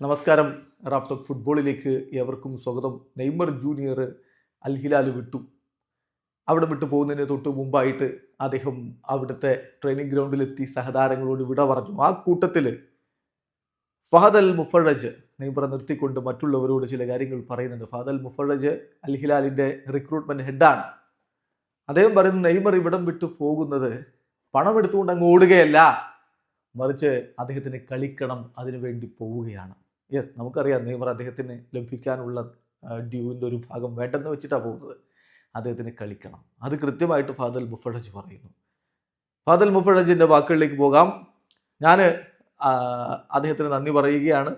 നമസ്കാരം. റാഫ്റ്റോക്ക് ഫുട്ബോളിലേക്ക് ഏവർക്കും സ്വാഗതം. നെയ്മർ ജൂനിയർ അൽഹിലാൽ വിട്ടു. അവിടെ വിട്ടു പോകുന്നതിന് തൊട്ട് മുമ്പായിട്ട് അദ്ദേഹം അവിടുത്തെ ട്രെയിനിങ് ഗ്രൗണ്ടിലെത്തി സഹതാരങ്ങളോട് വിട പറഞ്ഞു. ആ കൂട്ടത്തിൽ ഫഹദ് അൽ മുഫറജ് നെയ്മറെ നിർത്തിക്കൊണ്ട് മറ്റുള്ളവരോട് ചില കാര്യങ്ങൾ പറയുന്നുണ്ട്. ഫഹദ് അൽ മുഫറജ് അൽ ഹിലാലിന്റെ റിക്രൂട്ട്മെന്റ് ഹെഡാണ് അദ്ദേഹം പറയുന്നു നെയ്മർ ഇവിടം വിട്ടു പോകുന്നത് പണം എടുത്തുകൊണ്ട് അങ്ങ് ഓടുകയല്ല. മറിച്ച് അദ്ദേഹത്തിന് കളിക്കണം അതിനുവേണ്ടി പോവുകയാണ്. യെസ് നമുക്കറിയാം നെയ്മർ അദ്ദേഹത്തിന് ലഭിക്കാനുള്ള ഡ്യൂവിന്റെ ഒരു ഭാഗം വേണ്ടെന്ന് വെച്ചിട്ടാണ് പോകുന്നത്. അദ്ദേഹത്തിന് കളിക്കണം. അത് കൃത്യമായിട്ട് ഫാദൽ മുഫഡജ് പറയുന്നു. ഫാദൽ മുഫഡജിന്റെ വാക്കുകളിലേക്ക് പോകാം. ഞാൻ അദ്ദേഹത്തിന് നന്ദി പറയുകയാണ്.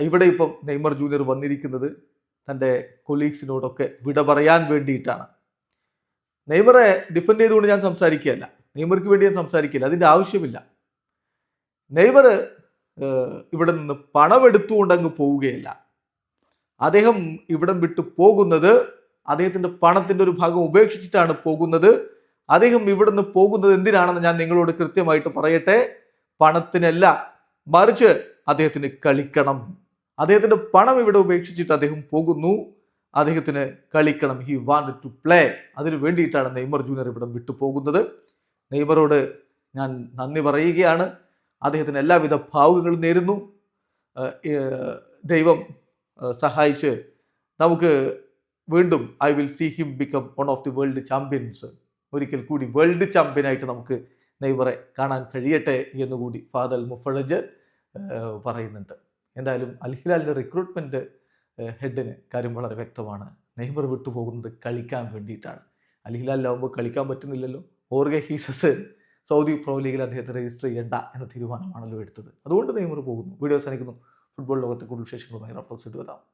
ഇവിടെ ഇപ്പം നെയ്മർ ജൂനിയർ വന്നിരിക്കുന്നത് തന്റെ കൊലീഗ്സിനോടൊക്കെ വിട പറയാൻ വേണ്ടിയിട്ടാണ്. നെയ്മറെ ഡിഫെൻഡ് ചെയ്തുകൊണ്ട് ഞാൻ സംസാരിക്കുകയല്ല. നെയ്മർക്ക് വേണ്ടി ഞാൻ സംസാരിക്കില്ല അതിന്റെ ആവശ്യമില്ല. നെയ്മർ ഇവിടെ നിന്ന് പണമെടുത്തുകൊണ്ട് അങ്ങ് പോവുകയല്ല. അദ്ദേഹം ഇവിടം വിട്ട് പോകുന്നത് അദ്ദേഹത്തിന്റെ പണത്തിന്റെ ഒരു ഭാഗം ഉപേക്ഷിച്ചിട്ടാണ് പോകുന്നത്. അദ്ദേഹം ഇവിടുന്ന് പോകുന്നത് എന്തിനാണെന്ന് ഞാൻ നിങ്ങളോട് കൃത്യമായിട്ട് പറയട്ടെ. പണത്തിനല്ല മറിച്ച് അദ്ദേഹത്തിന് കളിക്കണം. അദ്ദേഹത്തിന്റെ പണം ഇവിടെ ഉപേക്ഷിച്ചിട്ട് അദ്ദേഹം പോകുന്നു. അദ്ദേഹത്തിന് കളിക്കണം. ഹി വാണ്ട് ടു പ്ലേ അതിനു വേണ്ടിയിട്ടാണ് നെയ്മർ ജൂനിയർ ഇവിടം വിട്ടു പോകുന്നത്. നെയ്മറോട് ഞാൻ നന്ദി പറയുകയാണ്. അദ്ദേഹത്തിന് എല്ലാവിധ ഭാവുകങ്ങളും നേരുന്നു. ദൈവം സഹായിച്ച് നമുക്ക് വീണ്ടും I will see him become one of the world champions. ഒരിക്കൽ കൂടി വേൾഡ് ചാമ്പ്യനായിട്ട് നമുക്ക് നെയ്മറെ കാണാൻ കഴിയട്ടെ എന്നുകൂടി ഫാദൽ മുഫളജ് പറയുന്നുണ്ട്. എന്തായാലും അൽഹിലാലിന്റെ റിക്രൂട്ട്മെന്റ് ഹെഡിന് കാര്യം വളരെ വ്യക്തമാണ്. നെയ്മർ വിട്ടുപോകുന്നത് കളിക്കാൻ വേണ്ടിയിട്ടാണ്. അൽഹിലാലിലാവുമ്പോൾ കളിക്കാൻ പറ്റുന്നില്ലല്ലോ. ഓർഗെ ഹീസസ് സൗദി പ്രോ ലീഗിൽ അദ്ദേഹത്തെ രജിസ്റ്റർ ചെയ്യേണ്ട എന്ന തീരുമാനമാണല്ലോ എടുത്തത്. അതുകൊണ്ട് നെയ്മർ പോകുന്നു. വീഡിയോ സാധിക്കുന്നു ഫുട്ബോൾ ലോകത്തെ കൂടുതൽ വിശേഷങ്ങളുമായി റഫ്ലോക്സ് ഇട്ട് വരാം.